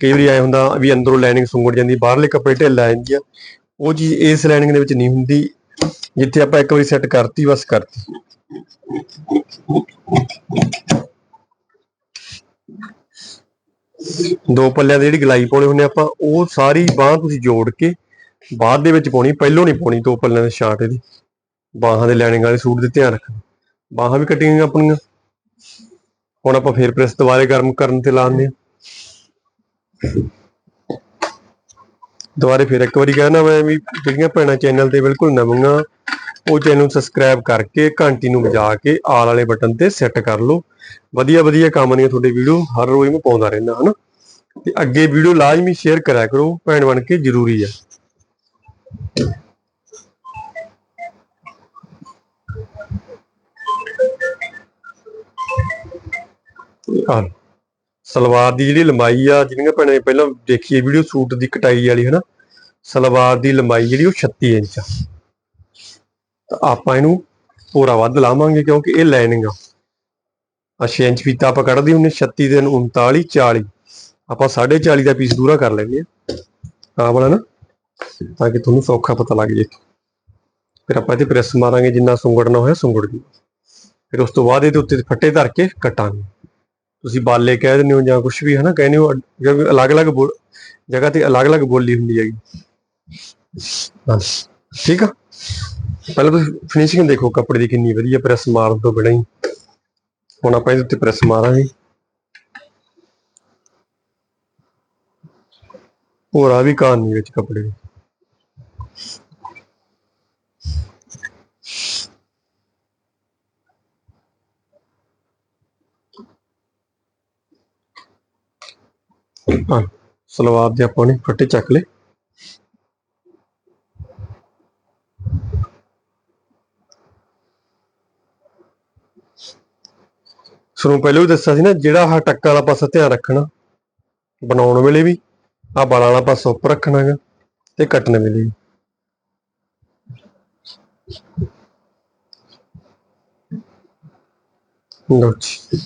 ਕਈ ਵਾਰੀ ਐ ਹੁੰਦਾ ਵੀ ਅੰਦਰੋਂ ਲਾਈਨਿੰਗ ਸੁੰਗੜ ਜਾਂਦੀ, ਬਾਹਰਲੇ ਕੱਪੜੇ ਢਿੱਲ ਆ ਜਾਂਦੀ ਆ। ਉਹ ਚੀਜ਼ ਇਸ ਲਾਈਨਿੰਗ ਦੇ ਵਿੱਚ ਨਹੀਂ ਹੁੰਦੀ, ਜਿੱਥੇ ਆਪਾਂ ਇੱਕ ਵਾਰੀ ਸੈੱਟ ਕਰਤੀ, ਬਸ ਕਰਤੀ। ਦੋ ਪੱਲਿਆਂ ਦੀ ਜਿਹੜੀ ਗਲਾਈ ਪਾਉਣੇ ਹੁੰਦੇ ਆਪਾਂ, ਉਹ ਸਾਰੀ ਬਾਹ ਤੁਸੀਂ ਜੋੜ ਕੇ ਬਾਅਦ ਦੇ ਵਿੱਚ ਪਾਉਣੀ, ਪਹਿਲੋਂ ਨਹੀਂ ਪਾਉਣੀ ਦੋ ਪੱਲਿਆਂ ਦੇ ਸ਼ਾਰਟ ਇਹਦੀ ਬਾਹਾਂ ਦੇ ਲਾਈਨਿੰਗ ਵਾਲੇ ਸੂਟ ਦੇ ਧਿਆਨ ਰੱਖਣਾ। ਬਾਹਾਂ ਵੀ ਕੱਟੀਆਂ ਆਪਣੀਆਂ। ਹੁਣ ਆਪਾਂ ਫੇਰ ਪ੍ਰੈਸ ਦੁਬਾਰੇ ਗਰਮ ਕਰਨ ਤੇ ਲਾਉਂਦੇ ਆ ਦੁਬਾਰੇ ਫੇਰ ਇੱਕ ਵਾਰੀ ਕਹਿਣਾ ਮੈਂ ਵੀ ਜਿਹੜੀਆਂ ਭੈਣਾਂ ਚੈਨਲ ਤੇ ਬਿਲਕੁਲ ਨਵੀਆਂ, ਉਹ ਚੈਨਲ ਨੂੰ ਸਬਸਕ੍ਰਾਈਬ ਕਰਕੇ ਘੰਟੀ ਨੂੰ ਵਜਾ ਕੇ ਆਲ ਵਾਲੇ ਬਟਨ ਤੇ ਸੈੱਟ ਕਰ ਲਓ। ਵਧੀਆ ਵਧੀਆ ਕੰਮ ਦੀਆਂ ਤੁਹਾਡੇ ਵੀਡੀਓ ਹਰ ਰੋਜ਼ ਮੈਂ ਪਾਉਂਦਾ ਰਹਿੰਦਾ, ਹਨਾ? ਤੇ ਅੱਗੇ ਵੀਡੀਓ ਲਾਜ਼ਮੀ ਸ਼ੇਅਰ ਕਰਿਆ ਕਰੋ, ਭੈਣ ਬਣ ਕੇ ਜ਼ਰੂਰੀ ਆ। ਆ ਸਲਵਾਰ ਦੀ ਜਿਹੜੀ ਲੰਬਾਈ ਆ ਜਿਹੜੀਆਂ ਭੈਣਾਂ ਨੇ ਪਹਿਲਾਂ ਦੇਖੀ ਹੈ, ਵੀਡੀਓ ਸੂਟ ਦੀ ਕਟਾਈ ਵਾਲੀ, ਹਨਾ? ਸਲਵਾਰ ਦੀ ਲੰਬਾਈ ਜਿਹੜੀ ਉਹ 36 ਇੰਚ ਆ। ਤਾਂ ਆਪਾਂ ਇਹਨੂੰ ਪੂਰਾ ਵੱਧ ਲਾਵਾਂਗੇ, ਕਿਉਂਕਿ ਇਹ ਲਾਈਨਿੰਗ ਆ। ਆ 6 ਇੰਚ ਫੀਤਾ ਆਪਾਂ ਕੱਢਦੇ ਹੁੰਨੇ 36 ਦੇ ਨੂੰ 39 40 ਆਪਾਂ 40.5 ਦਾ ਪੀਸ ਦੂਰਾ ਕਰ ਲੈਂਦੇ ਆ ਆਹ ਵਾਲਾ ਨਾ, ਤਾਂ ਕਿ ਤੁਹਾਨੂੰ ਸੌਖਾ ਪਤਾ ਲੱਗ ਜੇ ਫਿਰ ਆਪਾਂ ਇਹਦੇ ਪ੍ਰੈਸ ਮਾਰਾਂਗੇ, ਜਿੰਨਾ ਸੁੰਗੜਨਾ ਹੋਇਆ ਸੁੰਗੜ ਜੂ। ਫਿਰ ਉਸ ਤੋਂ ਬਾਅਦ ਇਹਦੇ ਉੱਤੇ ਫੱਟੇ ਧਰ ਕੇ ਕਟਾਂਗੇ। ਤੁਸੀਂ ਬਾਲੇ ਕਹਿ ਦਿੰਦੇ ਹੋ ਜਾਂ ਕੁਝ ਵੀ, ਹਨਾ, ਕਹਿੰਦੇ ਹੋ ਕਿਉਂਕਿ ਅਲੱਗ-ਅਲੱਗ ਜਗ੍ਹਾ ਤੇ ਅਲੱਗ-ਅਲੱਗ ਬੋਲੀ ਹੁੰਦੀ ਹੈਗੀ। ਠੀਕ ਆ? ਪਹਿਲਾਂ ਤੁਸੀਂ ਫਿਨਿਸ਼ਿੰਗ ਦੇਖੋ ਕੱਪੜੇ ਦੀ ਕਿੰਨੀ ਵਧੀਆ ਪ੍ਰੈਸ ਮਾਰਨ ਤੋਂ ਬਿਨਾਂ ਹੀ। ਹੁਣ ਆਪਾਂ ਇਹਦੇ ਉੱਤੇ ਪ੍ਰੈਸ ਮਾਰਾਂਗੇ। ਹੋਰ ਆ ਵੀ ਕਾਨ ਨਹੀਂ ਵਿੱਚ ਕੱਪੜੇ ਦੇ ਹਾਂ ਸਲਵਾਰ ਦੇ ਆਪਾਂ ਨੇ ਫੱਟੇ ਚੱਕ ਲਏ ਤੁਹਾਨੂੰ ਪਹਿਲਾਂ ਵੀ ਦੱਸਿਆ ਸੀ ਨਾ, ਜਿਹੜਾ ਆਹ ਟੱਕਾ ਵਾਲਾ ਪਾਸਾ ਧਿਆਨ ਰੱਖਣਾ, ਬਣਾਉਣ ਵੇਲੇ ਵੀ, ਆਹ ਬਾਲਾਂ ਵਾਲਾ ਪਾਸਾ ਉੱਪਰ ਰੱਖਣਾ ਹੈਗਾ ਤੇ ਕੱਟਣ ਵੇਲੇ ਵੀ। ਲਓ ਜੀ।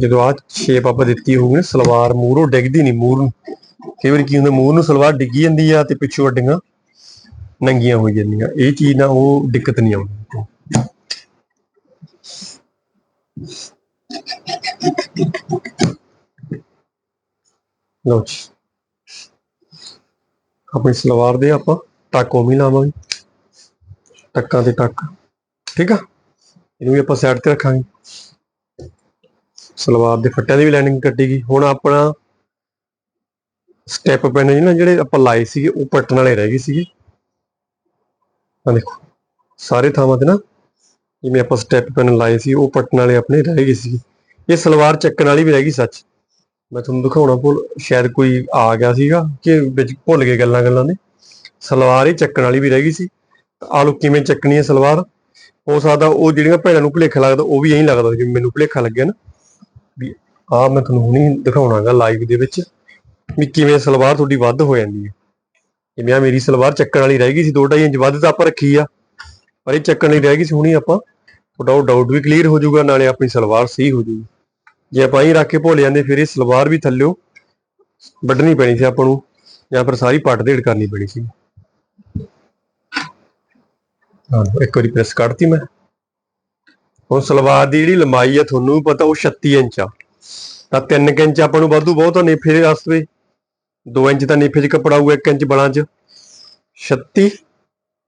ਜਦੋਂ ਆ ਸ਼ੇਪ ਆਪਾਂ ਦਿੱਤੀ ਹੋਊਗੀ ਨਾ, ਸਲਵਾਰ ਮੂਹਰੋਂ ਡਿੱਗਦੀ ਨਹੀਂ ਮੂਰ ਨੂੰ। ਕਈ ਵਾਰੀ ਕੀ ਹੁੰਦਾ, ਮੂਰ ਨੂੰ ਸਲਵਾਰ ਡਿੱਗੀ ਜਾਂਦੀ ਆ ਤੇ ਪਿੱਛੋਂ ਅੱਡੀਆਂ ਨੰਗੀਆਂ ਹੋ ਜਾਂਦੀਆਂ। ਇਹ ਚੀਜ਼ ਨਾਲ ਉਹ ਦਿੱਕਤ ਨਹੀਂ ਆਉਂਦੀ। ਲਓ ਜੀ। ਆਪਣੀ ਸਲਵਾਰ ਦੇ ਆਪਾਂ ਟੱਕ ਉਵੇਂ ਲਾਵਾਂਗੇ। ਟੱਕਾਂ ਤੇ ਟੱਕ। ਠੀਕ ਆ? ਇਹਨੂੰ ਵੀ ਆਪਾਂ ਸਾਈਡ ਤੇ ਰੱਖਾਂਗੇ। ਸਲਵਾਰ ਦੇ ਫੱਟਿਆਂ ਦੀ ਵੀ ਲਾਈਨਿੰਗ ਕੱਟੀ ਗਈ। ਹੁਣ ਆਪਣਾ ਸਟੈਪ ਪੈਣ ਜੀ ਨਾ, ਜਿਹੜੇ ਆਪਾਂ ਲਾਏ ਸੀਗੇ, ਉਹ ਪੱਟਣ ਵਾਲੇ ਰਹਿ ਗਏ ਸੀਗੇ। ਆ ਦੇਖੋ, ਸਾਰੇ ਥਾਵਾਂ ਤੇ ਨਾ ਜਿਵੇਂ ਆਪਾਂ ਸਟੈਪ ਪੈਨ ਲਾਏ ਸੀ, ਉਹ ਪੱਟਣ ਵਾਲੇ ਆਪਣੇ ਰਹਿ ਗਏ ਸੀਗੇ। ਇਹ ਸਲਵਾਰ ਚੱਕਣ ਵਾਲੀ ਵੀ ਰਹਿ ਗਈ ਸੱਚ। ਮੈਂ ਤੁਹਾਨੂੰ ਦਿਖਾਉਣਾ ਭੁੱਲ, ਸ਼ਾਇਦ ਕੋਈ ਆ ਗਿਆ ਸੀਗਾ ਕਿ ਵਿੱਚ ਭੁੱਲ ਗਏ ਗੱਲਾਂ ਗੱਲਾਂ ਨੇ। ਸਲਵਾਰ ਹੀ ਚੱਕਣ ਵਾਲੀ ਵੀ ਰਹਿ ਗਈ ਸੀ। ਆਲੂ ਕਿਵੇਂ ਚੱਕਣੀ ਹੈ ਸਲਵਾਰ? ਹੋ ਸਕਦਾ ਉਹ ਜਿਹੜੀਆਂ ਭੈਣਾਂ ਨੂੰ ਭੁਲੇਖਾ ਲੱਗਦਾ, ਉਹ ਵੀ ਐਂ ਲੱਗਦਾ ਜਿਵੇਂ ਮੈਨੂੰ ਭੁਲੇਖਾ ਲੱਗਿਆ ਨਾ। ਵੀ ਆਹ ਮੈਂ ਤੁਹਾਨੂੰ ਹੁਣੀ ਦਿਖਾਉਣਾਗਾ ਲਾਈਵ ਦੇ ਵਿੱਚ ਵੀ ਕਿਵੇਂ ਸਲਵਾਰ ਤੁਹਾਡੀ ਵੱਧ ਹੋ ਜਾਂਦੀ ਹੈ। ਜਿਵੇਂ ਆ ਮੇਰੀ ਸਲਵਾਰ ਚੱਕਣ ਵਾਲੀ ਰਹਿ ਗਈ ਸੀ 2.5 ਇੰਚ ਵੱਧ ਤਾਂ ਆਪਾਂ ਰੱਖੀ ਆ, ਪਰ ਇਹ ਚੱਕਣ ਵਾਲੀ ਰਹਿ ਗਈ ਸੀ, ਹੁਣੀ ਆਪਾਂ ਤੁਹਾਡਾ ਉਹ ਡਾਊਟ ਵੀ ਕਲੀਅਰ ਹੋ ਜਾਊਗਾ, ਨਾਲੇ ਆਪਣੀ ਸਲਵਾਰ ਸਹੀ ਹੋ ਜਾਊਗੀ। ਜੇ ਆਪਾਂ ਹੀ ਰੱਖ ਕੇ ਭੁੱਲ ਜਾਂਦੇ, ਫਿਰ ਇਹ ਸਲਵਾਰ ਵੀ ਥੱਲਿਓ ਵੱਢਣੀ ਪੈਣੀ ਸੀ ਆਪਾਂ ਨੂੰ, ਜਾਂ ਫਿਰ ਸਾਰੀ ਪੱਟ ਦੇੜ ਕਰਨੀ ਪੈਣੀ ਸੀ। ਹਾਂ, ਇੱਕ ਵਾਰੀ ਪ੍ਰੈਸ ਕੱਢਤੀ ਮੈਂ। ਹੁਣ ਸਲਵਾਰ ਦੀ ਜਿਹੜੀ ਲੰਬਾਈ ਆ ਤੁਹਾਨੂੰ ਵੀ ਪਤਾ ਉਹ 36 ਇੰਚ ਆ। ਤਾਂ 3 ਇੰਚ ਆਪਾਂ ਨੂੰ ਵਾਧੂ ਬਹੁਤ ਆ ਨੇਫੇ ਦੇ 2 ਇੰਚ ਤਾਂ ਨੇਫੇ 'ਚ ਕੱਪੜਾ ਆਊਗਾ 1 ਇੰਚ ਬਲਾਂ 'ਚ। 36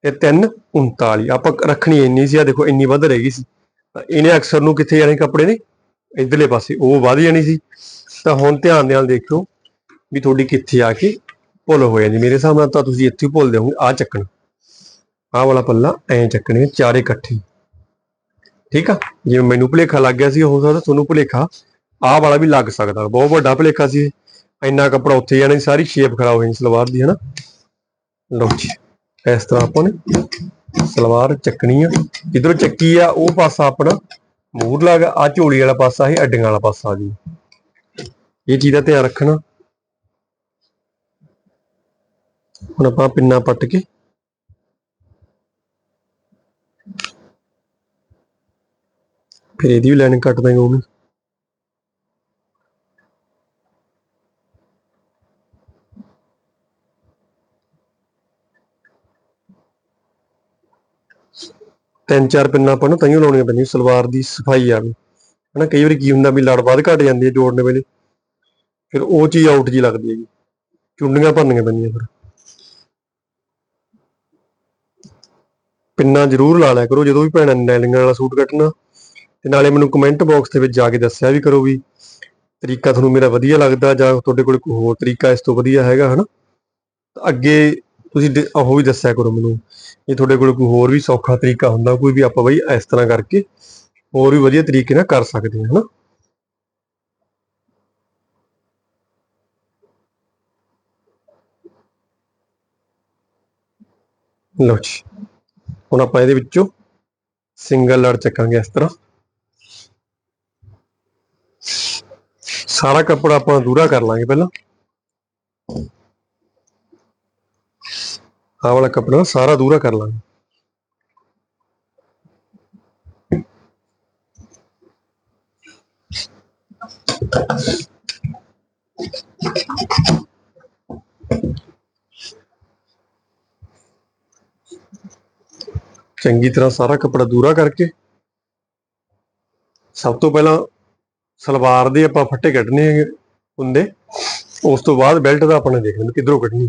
ਤੇ 3 39 ਆਪਾਂ ਰੱਖਣੀ ਇੰਨੀ ਸੀ ਆ ਦੇਖੋ ਇੰਨੀ ਵੱਧ ਰਹਿ ਸੀ। ਤਾਂ ਇਹਨੇ ਅਕਸਰ ਨੂੰ ਕਿੱਥੇ ਜਾਣੇ ਕੱਪੜੇ ਨੇ? ਇਧਰਲੇ ਪਾਸੇ, ਉਹ ਵੱਧ ਜਾਣੀ ਸੀ। ਤਾਂ ਹੁਣ ਧਿਆਨ ਦੇ ਨਾਲ ਦੇਖਿਓ ਵੀ ਤੁਹਾਡੀ ਕਿੱਥੇ ਆ ਕੇ ਭੁੱਲ ਹੋ ਜਾਂਦੀ। ਮੇਰੇ ਹਿਸਾਬ ਨਾਲ ਤਾਂ ਤੁਸੀਂ ਇੱਥੇ ਭੁੱਲ ਭੁੱਲਦੇ ਹੋਗੇ ਆ ਚੱਕਣਾ। ਆਹ ਵਾਲਾ ਪੱਲਾ ਐਂ ਚੱਕਣੇ, ਚਾਰੇ ਇਕੱਠੇ। ਠੀਕ ਆ? ਜਿਵੇਂ ਮੈਨੂੰ ਭੁਲੇਖਾ ਲੱਗ ਗਿਆ ਸੀ, ਹੋ ਸਕਦਾ ਤੁਹਾਨੂੰ ਭੁਲੇਖਾ। ਆਹ ਵਾਲਾ ਵੀ ਲੱਗ ਸਕਦਾ। ਬਹੁਤ ਵੱਡਾ ਭੁਲੇਖਾ ਸੀ ਇੰਨਾ ਕੱਪੜਾ ਉੱਥੇ ਜਾਣਾ ਸਾਰੀ ਸ਼ੇਪ ਖਰਾਬ ਹੋ ਜਾਣੀ ਸਲਵਾਰ ਦੀ, ਹਨਾ? ਲਓ ਜੀ, ਇਸ ਤਰ੍ਹਾਂ ਆਪਾਂ ਨੇ ਸਲਵਾਰ ਚੱਕਣੀ ਆ। ਜਿੱਧਰੋਂ ਚੱਕੀ ਆ, ਉਹ ਪਾਸਾ ਆਪਣਾ ਮੂਰ ਲੱਗ ਆ ਝੋਲੀ ਵਾਲਾ ਪਾਸਾ ਹੀ ਅੱਡੀਆਂ ਵਾਲਾ ਪਾਸਾ ਜੀ। ਇਹ ਚੀਜ਼ ਦਾ ਧਿਆਨ ਰੱਖਣਾ। ਹੁਣ ਆਪਾਂ ਪਿੰਨਾ ਪੱਟ ਕੇ ਫਿਰ ਇਹਦੀ ਵੀ ਲਾਈਨ ਕੱਟ ਦਾਂਗੇ ਉਹਨੂੰ ਤਿੰਨ ਚਾਰ ਪਿੰਨਾਂ ਆਪਾਂ ਨੂੰ ਤਾਈਓ ਲਾਉਣੀਆਂ ਪੈਂਦੀਆਂ, ਸਲਵਾਰ ਦੀ ਸਫ਼ਾਈ ਆਵੇ ਹਨਾ, ਕਈ ਵਾਰੀ ਕੀ ਹੁੰਦਾ ਵੀ ਲੜ ਵੱਧ ਘਟ ਜਾਂਦੀ ਹੈ ਜੋੜਨ ਵੇਲੇ, ਫਿਰ ਉਹ ਚੀਜ਼ ਆਊਟ ਜੀ ਲੱਗਦੀ ਹੈਗੀ। ਚੁੰਡੀਆਂ ਭਰਨੀਆਂ ਪੈਂਦੀਆਂ ਫਿਰ। ਪਿੰਨਾਂ ਜ਼ਰੂਰ ਲਾ ਲਿਆ ਕਰੋ, ਜਦੋਂ ਵੀ ਭੈਣਾਂ ਨੇ ਲਾਈਨਿੰਗ ਵਾਲਾ ਸੂਟ ਕੱਟਣਾ ਤੇ ਨਾਲੇ ਮੈਨੂੰ ਕਮੈਂਟ ਬਾਕਸ ਦੇ ਵਿੱਚ ਜਾ ਕੇ ਦੱਸਿਆ ਵੀ ਕਰੋ ਵੀ ਤਰੀਕਾ ਤੁਹਾਨੂੰ ਮੇਰਾ ਵਧੀਆ ਲੱਗਦਾ ਜਾਂ ਤੁਹਾਡੇ ਕੋਲ ਕੋਈ ਹੋਰ ਤਰੀਕਾ ਇਸ ਤੋਂ ਵਧੀਆ ਹੈਗਾ, ਹਨਾ? ਤਾਂ ਅੱਗੇ ਤੁਸੀਂ ਡ- ਉਹ ਵੀ ਦੱਸਿਆ ਕਰੋ ਮੈਨੂੰ ਜੇ ਤੁਹਾਡੇ ਕੋਲ ਕੋਈ ਹੋਰ ਵੀ ਸੌਖਾ ਤਰੀਕਾ ਹੁੰਦਾ, ਕੋਈ ਵੀ ਆਪਾਂ ਬਈ ਇਸ ਤਰ੍ਹਾਂ ਕਰਕੇ ਹੋਰ ਵੀ ਵਧੀਆ ਤਰੀਕੇ ਨਾਲ ਕਰ ਸਕਦੇ ਹਾਂ, ਹਨਾ? ਲਓ ਜੀ, ਹੁਣ ਆਪਾਂ ਇਹਦੇ ਵਿੱਚੋਂ ਸਿੰਗਲ ਲੜ ਚੱਕਾਂਗੇ ਇਸ ਤਰ੍ਹਾਂ। ਸਾਰਾ ਕੱਪੜਾ ਆਪਾਂ ਦੂਰਾ ਕਰ ਲਾਂਗੇ ਪਹਿਲਾਂ ਆਹ ਵਾਲਾ ਕੱਪੜਾ ਸਾਰਾ ਦੂਰਾ ਕਰ ਲਾਂਗੇ ਚੰਗੀ ਤਰ੍ਹਾਂ ਸਾਰਾ ਕੱਪੜਾ ਦੂਰਾ ਕਰਕੇ ਸਭ ਤੋਂ ਪਹਿਲਾਂ ਸਲਵਾਰ ਦੇ ਆਪਾਂ ਫੱਟੇ ਕੱਢਣੇ ਹੈਗੇ ਹੁੰਦੇ। ਉਸ ਤੋਂ ਬਾਅਦ ਬੈਲਟ ਦਾ ਆਪਾਂ ਨੇ ਦੇਖਣਾ ਵੀ ਕਿੱਧਰੋਂ ਕੱਢਣੀ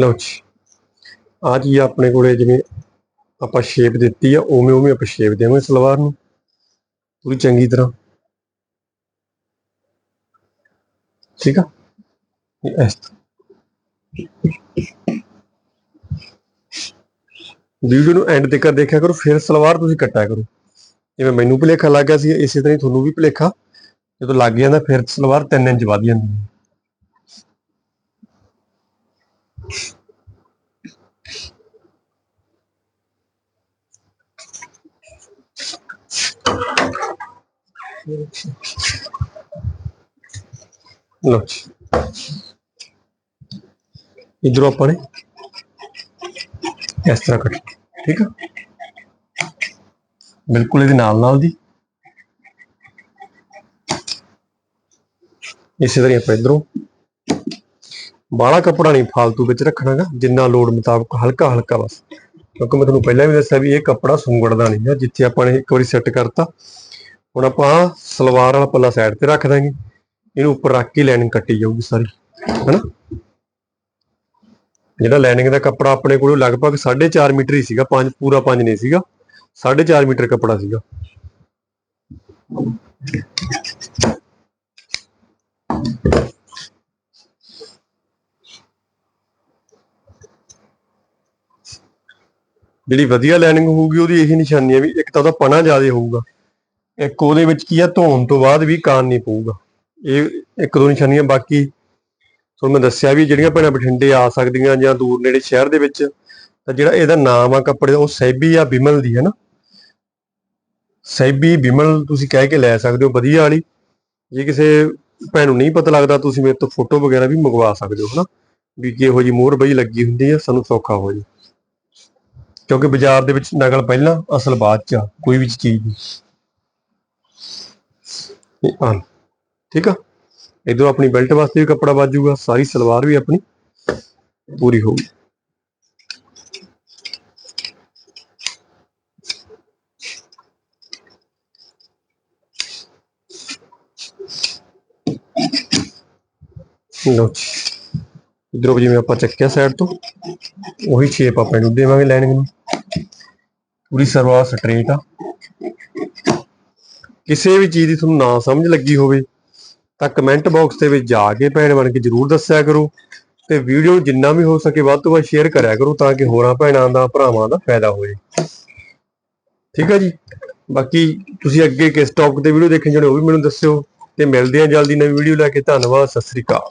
ਲਓ ਜੀ। ਆ ਜੀ ਆਪਣੇ ਕੋਲੇ ਜਿਵੇਂ ਆਪਾਂ ਸ਼ੇਪ ਦਿੱਤੀ ਆ, ਉਵੇਂ ਉਵੇਂ ਆਪਾਂ ਸ਼ੇਪ ਦੇਵਾਂਗੇ ਸਲਵਾਰ ਨੂੰ। ਪੂਰੀ ਚੰਗੀ ਤਰ੍ਹਾਂ। ਠੀਕ ਆ? ਇਸ ਵੀਡੀਓ ਨੂੰ ਐਂਡ ਤੱਕ ਦੇਖਿਆ ਕਰੋ, ਫਿਰ ਸਲਵਾਰ ਤੁਸੀਂ ਕੱਟਿਆ ਕਰੋ। ਜਿਵੇਂ ਮੈਨੂੰ ਭੁਲੇਖਾ ਲੱਗ ਗਿਆ ਸੀ, ਇਸੇ ਤਰ੍ਹਾਂ ਹੀ ਤੁਹਾਨੂੰ ਵੀ ਭੁਲੇਖਾ। ਜਦੋਂ ਲੱਗ ਜਾਂਦਾ, ਫਿਰ ਸਲਵਾਰ 3 ਇੰਚ ਵੱਧ ਜਾਂਦੀ ਹੈ। ਲਓ ਜੀ ਇਧਰੋਂ ਆਪਾਂ ਨੇ ਇਸ ਤਰ੍ਹਾਂ ਕੱਟ ਠੀਕ ਆ ਬਿਲਕੁਲ ਇਹਦੇ ਨਾਲ ਨਾਲ ਦੀ ਇਸੇ ਤਰ੍ਹਾਂ ਹੀ ਆਪਾਂ ਇਧਰੋਂ ਬਾਹਲਾ ਕੱਪੜਾ ਨਹੀਂ ਫਾਲਤੂ ਵਿੱਚ ਰੱਖਣਾਗਾ, ਜਿੰਨਾ ਲੋੜ ਮੁਤਾਬਕ ਹਲਕਾ ਹਲਕਾ ਬਸ। ਕਿਉਂਕਿ ਮੈਂ ਤੁਹਾਨੂੰ ਪਹਿਲਾਂ ਵੀ ਦੱਸਿਆ ਵੀ ਇਹ ਕੱਪੜਾ ਸੁੰਗੜਦਾ ਨਹੀਂ ਹੈ, ਜਿੱਥੇ ਆਪਾਂ ਨੇ ਇੱਕ ਵਾਰੀ ਸੈੱਟ ਕਰਤਾ। ਹੁਣ ਆਪਾਂ ਸਲਵਾਰ ਵਾਲਾ ਪੱਲਾ ਸਾਈਡ ਤੇ ਰੱਖ ਦਾਂਗੇ। ਇਹਨੂੰ ਉੱਪਰ ਰੱਖ ਕੇ ਲਾਈਨਿੰਗ ਕੱਟੀ ਜਾਊਗੀ ਸਾਰੀ, ਹੈਨਾ? ਜਿਹੜਾ ਲਾਈਨਿੰਗ ਦਾ ਕੱਪੜਾ ਆਪਣੇ ਕੋਲ ਲਗਭਗ 4.5 ਮੀਟਰ ਹੀ ਸੀਗਾ, ਪੰਜ, ਪੂਰਾ ਪੰਜ ਨਹੀਂ ਸੀਗਾ। 4.5 ਮੀਟਰ ਕੱਪੜਾ ਸੀਗਾ। ਜਿਹੜੀ ਵਧੀਆ ਲਾਈਨਿੰਗ ਹੋਊਗੀ ਉਹਦੀ ਇਹੀ ਨਿਸ਼ਾਨੀ ਹੈ ਵੀ ਇੱਕ ਤਾਂ ਉਹਦਾ ਪਣਾ ਜ਼ਿਆਦਾ ਹੋਊਗਾ, ਇੱਕ ਉਹਦੇ ਵਿੱਚ ਕੀ ਆ ਧੋਣ ਤੋਂ ਬਾਅਦ ਵੀ ਕਾਨ ਨਹੀਂ ਪਊਗਾ। ਇਹ ਇੱਕ ਦੋ ਨਿਸ਼ਾਨੀਆਂ ਬਾਕੀ, ਤੁਹਾਨੂੰ ਮੈਂ ਦੱਸਿਆ ਵੀ ਜਿਹੜੀਆਂ ਭੈਣਾਂ ਬਠਿੰਡੇ ਆ ਸਕਦੀਆਂ ਜਾਂ ਦੂਰ ਨੇੜੇ ਸ਼ਹਿਰ ਦੇ ਵਿੱਚ, ਤਾਂ ਜਿਹੜਾ ਇਹਦਾ ਨਾਮ ਆ ਕੱਪੜੇ ਦਾ, ਉਹ ਸੈਬੀ ਆ ਬਿਮਲ ਦੀ ਹੈ ਨਾ। ਸੈਬੀ ਬਿਮਲ ਤੁਸੀਂ ਕਹਿ ਕੇ ਲੈ ਸਕਦੇ ਹੋ, ਵਧੀਆ ਵਾਲੀ। ਜੇ ਕਿਸੇ ਭੈਣ ਨੂੰ ਨਹੀਂ ਪਤਾ ਲੱਗਦਾ, ਤੁਸੀਂ ਮੇਰੇ ਤੋਂ ਫੋਟੋ ਵਗੈਰਾ ਵੀ ਮੰਗਵਾ ਸਕਦੇ ਹੋ, ਹਨਾ। ਵੀ ਕਿਹੋ ਜੀ ਮੋਹਰ ਬਈ ਲੱਗੀ ਹੁੰਦੀ ਹੈ ਸਾਨੂੰ ਸੌਖਾ ਹੋ ਜੇ ਕਿਉਂਕਿ ਬਾਜ਼ਾਰ ਦੇ ਵਿੱਚ ਨਕਲ ਪਹਿਲਾਂ, ਅਸਲ ਬਾਅਦ ਚ ਕੋਈ ਵੀ ਚੀਜ਼ ਨਹੀਂ ਇਹ ਆਨ ਠੀਕ ਆ? ਇਧਰੋਂ ਆਪਣੀ ਬੈਲਟ ਵਾਸਤੇ ਵੀ ਕੱਪੜਾ ਵੱਜੂਗਾ, ਸਾਰੀ ਸਲਵਾਰ ਵੀ ਆਪਣੀ ਪੂਰੀ ਹੋਊਗੀ। ਲੋ ਜੀ। ਇਧਰੋਂ ਜਿਵੇਂ ਆਪਾਂ ਚੱਕਿਆ ਸਾਈਡ ਤੋਂ, ਉਹੀ ਸ਼ੇਪ ਆਪਾਂ ਇਹਨੂੰ ਦੇਵਾਂਗੇ ਲਾਈਨਿੰਗ ਨੂੰ। ਪੂਰੀ ਸਰਵਾ ਸਟ੍ਰੇਟ ਆ। ਕਿਸੇ ਵੀ ਚੀਜ਼ ਦੀ ਤੁਹਾਨੂੰ ਨਾ ਸਮਝ ਲੱਗੀ ਹੋਵੇ, ਤਾਂ ਕਮੈਂਟ ਬਾਕਸ ਦੇ ਵਿੱਚ ਜਾ ਕੇ ਭੈਣ ਬਣ ਕੇ ਜਰੂਰ ਦੱਸਿਆ ਕਰੋ ਤੇ ਵੀਡੀਓ ਜਿੰਨਾ ਵੀ ਹੋ ਸਕੇ ਵੱਧ ਤੋਂ ਵੱਧ ਸ਼ੇਅਰ ਕਰਿਆ ਕਰੋ ਤਾਂ ਕਿ ਹੋਰਾਂ ਭੈਣਾਂ ਦਾ, ਭਰਾਵਾਂ ਦਾ ਫਾਇਦਾ ਹੋਵੇ ਠੀਕ ਹੈ ਜੀ? ਬਾਕੀ ਤੁਸੀਂ ਅੱਗੇ ਕਿਸ ਟੌਪਿਕ ਤੇ ਵੀਡੀਓ ਦੇਖਣ ਜਾਣੇ ਉਹ ਵੀ ਮੈਨੂੰ ਦੱਸਿਓ ਤੇ ਮਿਲਦੇ ਆ ਜਲਦੀ ਨਵੀਂ ਵੀਡੀਓ ਲੈ ਕੇ। ਧੰਨਵਾਦ, ਸਤਿ ਸ੍ਰੀ ਅਕਾਲ।